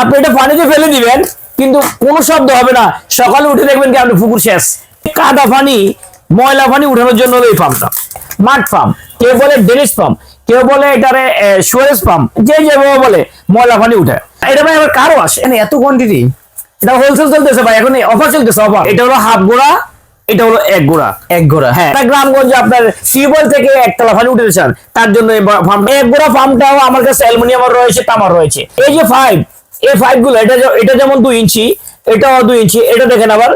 আপনি এটা পানিতে ফেলে দিবেন কিন্তু কোনো শব্দ হবে না। সকালে উঠে দেখবেন কি আপনি পুকুর শেষ। কাদা পানি ময়লা পানি উঠানোর জন্য এই পাম্পটা মাঠ পাম্প কেউ বলে ডেনিস পাম্প কেউ বলে এটারে সুয়ারেজ পাম্প যে যেভাবে বলে ময়লা পানি উঠে। এটা ভাই আবার কারও আসে? এত কোয়ান্টিটি এটা হোলসেল চলতেছে ভাই এখন অফার চলতেছে অফার এটা হলো হাফ গোড়া এটা হলো এক গোড়া। এক গোড়া। হ্যাঁ। গ্রামগঞ্জে আপনার টিউবওয়েল থেকে একতলা ফানি উঠে চান তার জন্য এক গোড়া ফার্মটাও আমার কাছে অ্যালুমিনিয়ামের রয়েছে তামার রয়েছে। এই যে ফাইভ এই ফাইভগুলো এটা এটা যেমন দুই ইঞ্চি এটাও দুই ইঞ্চি এটা দেখেন আবার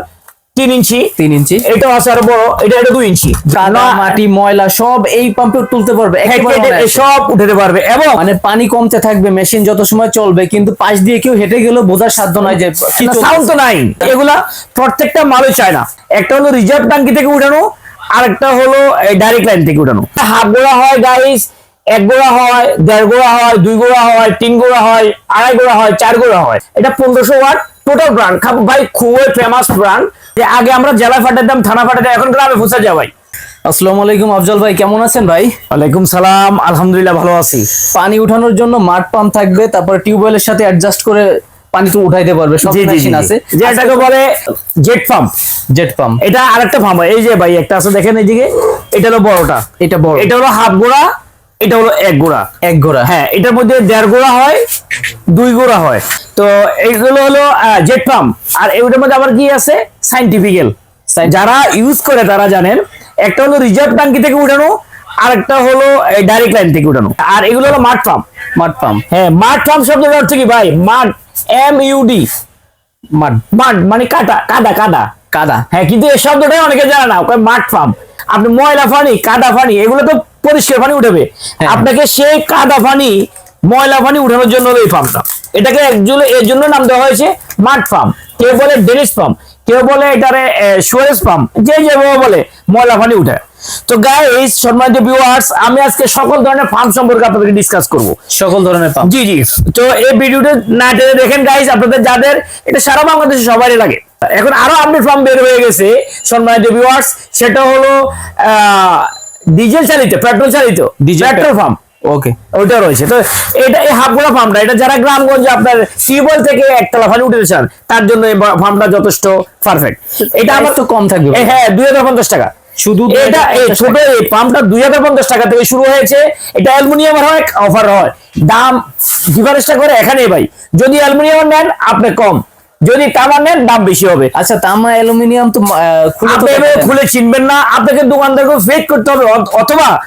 তিন ইঞ্চি তিন ইঞ্চি। এটাও আছে আরও বড় এটা এটা দুই ইঞ্চি। কাদা মাটি ময়লা সব এই পাম্পে তুলতে পারবে হ্যাঁ। সব উঠাতে পারবে এবং মানে পানি কমতে থাকবে মেশিন যত সময় চলবে কিন্তু পাশ দিয়ে কেউ হেঁটে গেলেও বোঝার সাধ্য নয় যে কি সাউন্ড তো নাই। এগুলা প্রত্যেকটা মালই চায় না। একটা হলো রিজার্ভ ট্যাঙ্কি থেকে উঠানো আর একটা হলো ডাইরেক্ট লাইন থেকে উঠানো। হাত হয় গাইস এক গোড়া হয় দেড় গোড়া হয় দুই গোড়া হয় তিন গোড়া হয় আড়াই গোড়া হয় চার গোড়া হয়। এটা পনেরোশো ওয়াট টোটাল ব্র্যান্ড ভাই খুবই ফেমাস ব্র্যান্ড যে আগে আমরা জেলায় ফাটাতাম থানা ফাটাতাম এখন গ্রামে ফুসা ভাই। আসসালামু আলাইকুম আফজল ভাই কেমন আছেন ভাই? ওয়ালাইকুম সালাম আলহামদুলিল্লাহ ভালো আছি। পানি উঠানোর জন্য মাঠ পাম্প থাকবে তারপর টিউবওয়েলের সাথে অ্যাডজাস্ট করে পানি তো উঠাইতে পারবে সব মেশিন আছে। যে এটাকে বলে জেট পাম্প জেট পাম্প এটা আরেকটা পাম্প এই যে ভাই একটা আছে দেখেন এইদিকে। এটা হলো বড়টা। এটা বড়। এটা হলো হাফ গোড়া এটা হলো এক গোড়া। এক গোড়া। হ্যাঁ এটার মধ্যে দেড় গোড়া হয় দুই গোড়া হয়। তো এইগুলো হলো জেট পাম্প আর এগুলোর মধ্যে আবার কি আছে? সাইন্টিফিক্যাল যারা ইউজ করে তারা জানেন একটা হলো রিজার্ভ ট্যাঙ্কি থেকে উঠানো আর একটা হলো ডাইরেক্ট লাইন থেকে উঠানো। আর এগুলো হলো মাঠ পাম্প মাঠ পাম্প হ্যাঁ মাঠ পাম্প শব্দটা হচ্ছে কি ভাই? মাঠ এম ইউডি মাঠ মাঠ মানে কাদা কাদা কাদা। কাদা। হ্যাঁ কিন্তু এই শব্দটাই অনেকে জানে না মাঠ পাম্প আপনি ময়লা পানি কাদা পানি এগুলো তো পরিষ্কার পানি উঠাবে। হ্যাঁ। আপনাকে সেই কাদা পানি ময়লা পানি উঠানোর জন্য হলো এই পাম্পটা এটাকে একজনে এর জন্য নাম দেওয়া হয়েছে মাঠ পাম্প কেউ বলে ডেনিস পাম্প কেউ বলে এটারে সুয়ারেজ পাম্প যে যেভাবে বলে ময়লা পানি উঠে তো গাইস সম্মানিত ভিউয়ার্স আমি আজকে সকল ধরনের ফার্ম সম্পর্কে আপনাদেরকে ডিসকাস করব। সকল ধরনের ফার্ম। জি জি। তো এই ভিডিওটা না টেনে দেখেন গাইস আপনাদের যাদের এটা সারা বাংলাদেশে সবারই লাগে। এখন আরও আপডেট ফার্ম বের হয়ে গেছে সম্মানিত ভিউয়ার্স সেটা হলো ডিজেল চালিত পেট্রোল চালিত পেট্রোল পাম্প ওকে ওইটা রয়েছে। তো এটা এই হাফগোড়া ফার্মটা এটা যারা গ্রামগঞ্জে আপনার টিউবওয়েল থেকে একতলা ফানি উঠে চান তার জন্য এই ফার্মটা যথেষ্ট পারফেক্ট এটা আমার তো কম থাকবে। হ্যাঁ দুই হাজার পঞ্চাশ টাকা। শুধু এটা এই 2050 ছোট এই পাম্পটা দুই হাজার পঞ্চাশ টাকা থেকে শুরু হয়েছে। এটা অ্যালুমিনিয়ামের হয় অফার হয়। দাম ডিফারেন্সটা করে এখানেই ভাই। যদি অ্যালুমিনিয়াম নেন আপনি কম। যদি তামা নেন দাম বেশি হবে। আচ্ছা তামা অ্যালুমিনিয়াম তো খুলে। খুলে চিনবেন না। আপনাকে দোকানদারকে ফেক করতে হবে। অথ- অথবা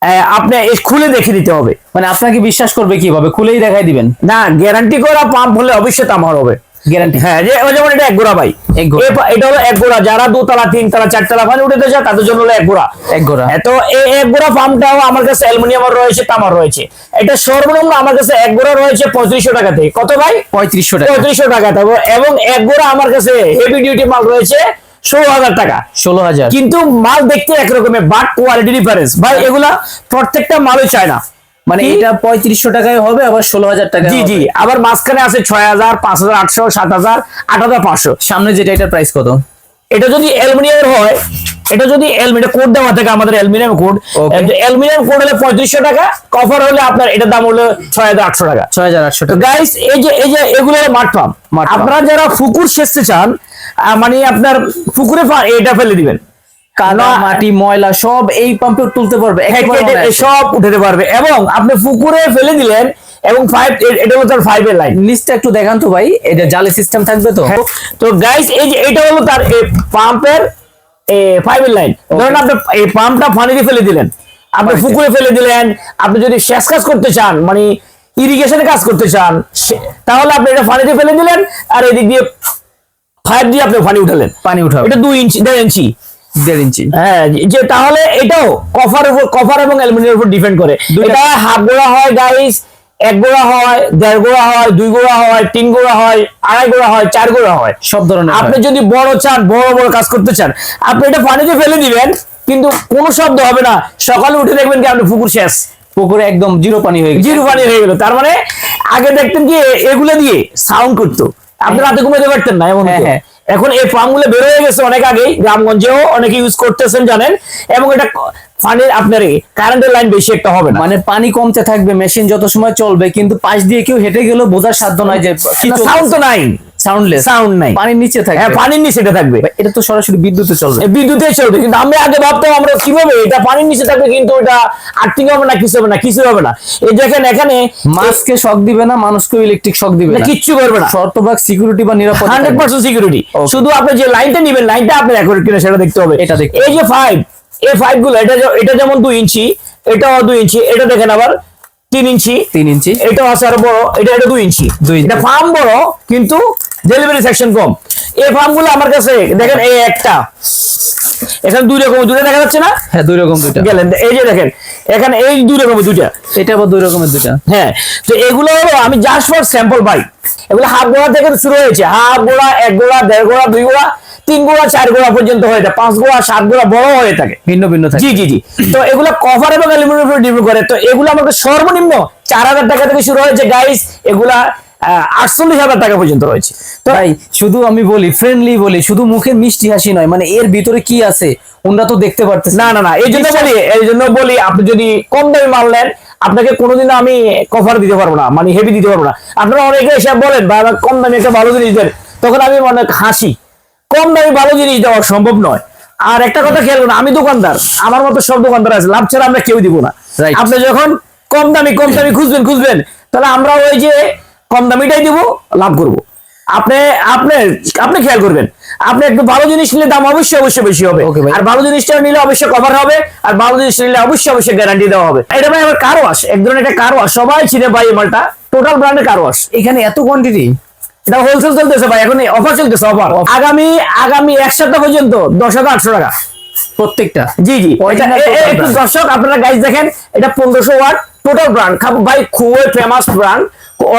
আহ, আপনি এস খুলে দেখে দিতে হবে। মানে আপনাকে বিশ্বাস করবে কীভাবে? খুলেই দেখাই দিবেন। না গ্যারান্টি করা পাম্প হলে অবশ্যই তামার হবে। গ্যারান্টি। হ্যাঁ যে ওই যেমন এটা এক গোড়া ভাই। এক গোড়া। এ- এটা হলো এক গোড়া যারা দুতলা তিনতলা চারতলা ফানি উঠেতে চায় তাদের জন্য হলো এক গোড়া এক গোড়া হ্যাঁ, তো এই এক গোড়া পাম্পটাও আমার কাছে অ্যালুমিনিয়ামের রয়েছে তামার রয়েছে। এটা সর্বনিম্ন আমার কাছে এক গোড়া রয়েছে পঁয়ত্রিশশো টাকা থেকে। কত ভাই? পঁয়ত্রিশশো টাকা। পঁয়ত্রিশশো টাকা। থাকবে এবং এক গোড়া আমার কাছে হেভি ডিউটি মাল রয়েছে ষোলো হাজার টাকা। ষোলো হাজার। কিন্তু মাল দেখতে একরকমের বাট কোয়ালিটি ডিফারেন্স ভাই এগুলা প্রত্যেকটা মালই চায় না। মানে এটা পঁয়ত্রিশশো টাকায় হবে আবার ষোলো হাজার টাকা জি জি। আবার মাঝখানে আছে ছয় হাজার পাঁচ হাজার আটশো সাত হাজার আট হাজার পাঁচশো। সামনে যেটা এটার প্রাইস কত? এটা যদি অ্যালুমিনিয়ামের হয় এটা যদি অ্যালুমিনিয়াম কোড দেওয়া থাকে আমাদের অ্যালুমিনিয়াম কোড. অ্যালুমিনিয়াম কোড হলে পঁয়ত্রিশশো টাকা কভার হলে আপনার এটার দাম হলো ছয় হাজার আটশো টাকা। ছয় হাজার আটশো টাকা। গাইস এই যে এই যে এগুলো মাঠ পাম্প আপনারা যারা পুকুর সেচতে চান মানে আপনার পুকুরে এটা ফেলে দিবেন। কাদা মাটি ময়লা সব এই পাম্পে তুলতে পারবে অনায়াসে। সব উঠাতে পারবে। এবং আপনি পুকুরে ফেলে দিলেন এবং ফাইভ এটা হলো তার ফাইভ এর লাইন নিচটা একটু দেখান তো ভাই এটা জালি সিস্টেম থাকবে তো? তো গাইস এই যে এটা হলো তার পাম্পের ফাইভ এর লাইন ধরেন আপনি এই পাম্পটা ফেলে দিলেন। আপনি পুকুরে ফেলে দিলেন আপনি যদি শেষ কাজ করতে চান মানে ইরিগেশনে কাজ করতে চান তাহলে আপনি এটা পানিতে ফেলে দিলেন আর এদিক দিয়ে ফাইভ দিয়ে আপনি পানি উঠালেন। পানি এটা দুই ইঞ্চি দেড় ইঞ্চি দেড় ইঞ্চি। হ্যাঁ যে তাহলে এটাও কফার উপর কফার এবং অ্যালুমিনিয়ামের উপর ডিপেন্ড করে। এটা হাফ গোড়া হয় গাইস এক গোড়া হয় দেড় গোড়া হয় দুই গোড়া হয় তিন গোড়া হয় আড়াই গোড়া হয় চার গোড়া হয়। সব ধরনের আপনি যদি বড় চান বড় বড় কাজ করতে চান আপনি এটা পানিতে ফেলে দিবেন কিন্তু কোনো শব্দ হবে না। সকালে উঠে দেখবেন কি আপনি পুকুর শেষ। পুকুরে একদম জিরো পানি হয়ে গেছে। জিরো পানি হয়ে গেল। তার মানে আগে দেখতেন কি এগুলো দিয়ে সাউন্ড করতো। আপনি রাতে ঘুমাতে পারতেন না এমন হ্যাঁ, হ্যাঁ। এখন এই ফার্মগুলো বের হয়ে গেছে অনেক আগেই গ্রামগঞ্জেও অনেকে ইউজ করতেছেন জানেন? এবং এটা পানির আপনার কারেন্টের লাইন বেশি একটা হবে না। মানে পানি কমতে থাকবে মেশিন যত সময় চলবে কিন্তু পাশ দিয়ে কেউ হেঁটে গেলেও বোঝার সাধ্য নয় যে সাউন্ড তো নাই। সাউন্ডলেস সাউন্ড নাই। পানির নিচে হ্যাঁ পানির নিচে এটা থাকবে। এটা তো সরাসরি বিদ্যুতে চলবে। বিদ্যুতে চলবে কিন্তু আমরা আগে ভাবতাম আমরা কীভাবে এটা পানির নিচে থাকবে কিন্তু এটা আর্থিং হবে না কিছু হবে না কিছু হবে না। এই দেখেন এখানে মাছকে শক দিবে না মানুষকেও ইলেকট্রিক শক দিবে না কিচ্ছু করবে না। শর্তভাগ সিকিউরিটি বা হান্ড্রেড পার্সেন্ট সিকিউরিটি শুধু আপনি যে লাইনটা নিবেন লাইনটা আপনার অ্যাকুরেট কিনা সেটা দেখতে হবে। এটা দেখতে এই যে ফাইভ এই ফাইভগুলো এটা এটা যেমন দুই ইঞ্চি এটাও দুই ইঞ্চি এটা দেখেন আবার তিন ইঞ্চি তিন ইঞ্চি। এটাও আছে আরও বড় এটা এটা দুই ইঞ্চি। দুই ইঞ্চি। এটা ফার্ম বড় কিন্তু ডেলিভারি সেকশন কম এই ফার্মগুলো আমার কাছে দেখেন এই একটা। এখানে দুই রকম দুটো দেখা যাচ্ছে না? হ্যাঁ দুই রকম দুইটা। গেলেন এই যে দেখেন এখানে এই দুই রকমের দুইটা। এটা আবার দুই রকমের দুইটা। হ্যাঁ তো এগুলো হলো আমি জাস্ট ফর স্যাম্পল বাই এগুলো হাফ গোড়া থেকে শুরু হয়েছে। হাফ গোড়া এক গোড়া দেড় গোড়া দুই গোড়া তিন গোড়া চার গোড়া পর্যন্ত হয়ে থাকে পাঁচ গোড়া সাত গোড়া বড় হয়ে থাকে। ভিন্ন ভিন্ন থাকে। জি জি জি। তো এগুলো কভার এবং অ্যালুমিনিয়াম উপর ডিপেন্ড করে। তো এগুলো আমাকে সর্বনিম্ন চার হাজার টাকা থেকে শুরু হয়েছে গাইস এগুলা আটচল্লিশ হাজার টাকা পর্যন্ত রয়েছে। তো ভাই শুধু আমি বলি ফ্রেন্ডলি বলি শুধু মুখে মিষ্টি হাসি নয় মানে এর ভিতরে কি আছে ওনরা তো দেখতে পারতেছে না না। না এই জন্য বলি এই জন্য বলি আপনি যদি কম দামে মাল নেন আপনাকে কোনোদিন আমি কভার দিতে পারব না মানে হেভি দিতে পারব না। আপনারা অনেকে এসে বলেন বা কম দামে একটা ভালো জিনিস দেন। তখন আমি অনেক হাসি। কম দামে ভালো জিনিস দেওয়া সম্ভব নয়। আর একটা কথা খেয়াল করুন আমি দোকানদার আমার মতো সব দোকানদার আছে লাভ ছাড়া আমরা কেউ দিব না. আপনি যখন কম দামি কম দামি খুঁজবেন খুঁজবেন তাহলে আমরা ওই যে কম দামিটাই দিব লাভ করব। আপনি আপনি আপনি খেয়াল করবেন আপনি একটু ভালো জিনিস নিলে দাম অবশ্যই অবশ্যই বেশি হবে। আর ভালো জিনিসটা নিলে অবশ্যই কভার হবে আর ভালো জিনিস নিলে অবশ্যই অবশ্যই গ্যারান্টি দেওয়া হবে। এটা ভাই আমার কারও আস এক ধরনের একটা কারও আস সবাই চিনে ভাই এই মালটা টোটাল ব্র্যান্ডের কারও আস। এখানে এত কোয়ান্টিটি এটা হোলসেল চলতেছে ভাই এখন অফার চলতেছে অফার আগামী আগামী এক সপ্তাহ পর্যন্ত দশ হাজার আটশো টাকা। প্রত্যেকটা? জি জি। একটু দর্শক আপনারা গাইজ দেখেন এটা পনেরোশো ওয়াট টোটাল ব্র্যান্ড ভাই খুবই famous brand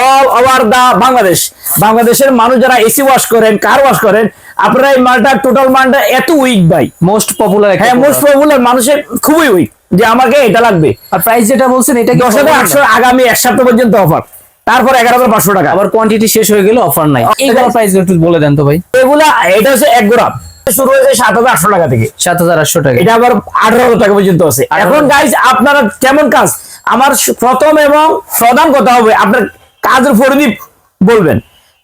all over the Bangladesh বাংলাদেশের মানুষ যারা এসি ওয়াশ করেন কার ওয়াশ করেন আপনারা এই মালটা টোটাল মালটা এত উইক ভাই। মোস্ট পপুলার হ্যাঁ মোস্ট পপুলার মানুষের খুবই উইক যে আমাকে এটা লাগবে। আর প্রাইস যেটা বলছেন এটা কি দশ হাজার আটশো আগামী এক সপ্তাহ পর্যন্ত অফার তারপর এগারো হাজার পাঁচশো টাকা। আবার কোয়ান্টিটি শেষ হয়ে গেলে অফার নাই। এইগুলো প্রাইস একটু বলে দেন তো ভাই। এগুলা এটা হচ্ছে এক গ্রাম শুরু হয়েছে সাত হাজার আটশো টাকা থেকে। সাত হাজার আটশো টাকা। এটা আবার আঠারো হাজার টাকা পর্যন্ত আছে। এখন গাইজ আপনারা কেমন কাজ? আমার প্রথম এবং প্রধান কথা হবে আপনার কাজের পরিধি বলবেন।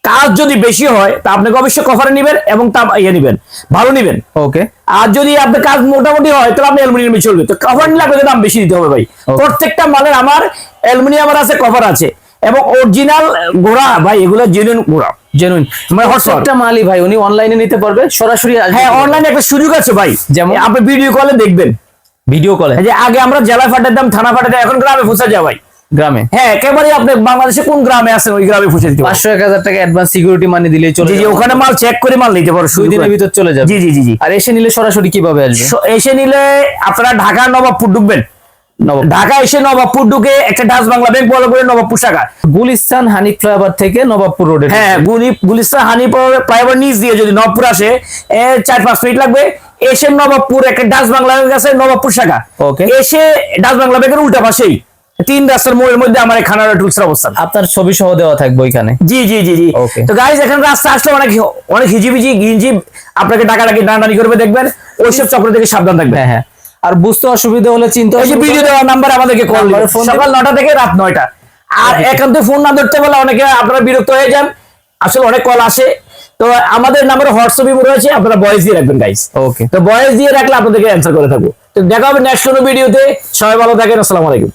কাজ যদি বেশি হয় তা আপনাকে অবশ্যই কভারে নিবেন এবং তা ইয়ে নিবেন ভালো নিবেন। ওকে আর যদি আপনার কাজ মোটামুটি হয় তাহলে আপনি অ্যালুমিনিয়ামে চলবে তো কভার নিলে আপনাকে দাম বেশি দিতে হবে ভাই। প্রত্যেকটা মালের আমার অ্যালুমিনিয়ামের আছে কভার আছে। এবং অরিজিনাল ঘোড়া ভাই এগুলো জেনুইন ঘোড়া জেনুইন মানে প্রত্যেকটা মালই ভাই উনি অনলাইনে নিতে পারবে সরাসরি হ্যাঁ অনলাইনে একটা সুযোগ আছে ভাই। যেমন? আপনি ভিডিও কলে দেখবেন। ভিডিও কলে যে আগে আমরা জেলা ফাটাতাম থানা ফাটাতাম এখন গ্রামে ফুসা যায় ভাই। গ্রামে? হ্যাঁ একেবারে আপনি বাংলাদেশে কোন গ্রামে আছেন ওই গ্রামে ফুসে দিতে। পাঁচশো এক হাজার টাকা অ্যাডভান্স সিকিউরিটি মানি দিলেই চলে জি। ওখানে মাল চেক করে মাল নিতে পারো দুই দিনের ভিতর চলে যাবে। জি জি জি আর এসে নিলে সরাসরি কীভাবে আসবে? এসে নিলে আপনারা ঢাকা নবাবপুর ঢুকবেন। নবাব ঢাকা এসে নবাবপুর ঢুকে একটা ডাচ বাংলা ব্যাংক বলো করে নবাবপুর শাখা। গুলিস্তান হানিফ ফ্লাইওভার থেকে নবাবপুর রোডে হ্যাঁ গুলি গুলিস্তান হানি ফ্লাইওভার নিচ দিয়ে যদি নবপুর আসে চার পাঁচ মিনিট লাগবে। এসে নবাবপুর একটা ডাচ বাংলা ব্যাংক আছে নবাবপুর শাখা। Okay. এসে ডাচ বাংলা ব্যাংকের উল্টা পাশেই। তিন রাস্তার মোড়ের মধ্যে আমার খানারা টুলসের অবস্থান। আপনার ছবি সহ দেওয়া থাকবে ওইখানে? জি জি জি জি। তো গাইজ এখানে রাস্তা আসলে অনেক অনেক হিজিবিজি গিঞ্জি আপনাকে টাকা টাকি টানাটানি করবে দেখবেন। ওইসব চক্র থেকে সাবধান থাকবেন। হ্যাঁ হ্যাঁ। আর বুঝতে অসুবিধা হলে চিন্তা এই যে ভিডিও দেওয়ার নাম্বার আমাদেরকে কল দিবেন। সকাল নটা থেকে রাত নয়টা। আর একান্ত ফোন না ধরতে বলে অনেকে আপনারা বিরক্ত হয়ে যান। আসলে অনেক কল আসে। তো আমাদের নাম্বারে হোয়াটসঅ্যাপ রয়েছে আপনারা বয়েস দিয়ে রাখবেন গাইস ওকে তো বয়েস দিয়ে রাখলে আপনাদেরকে অ্যান্সার করে থাকব। তো দেখা হবে নেক্সট কোনো ভিডিওতে সবাই ভালো থাকেন আসসালামু আলাইকুম।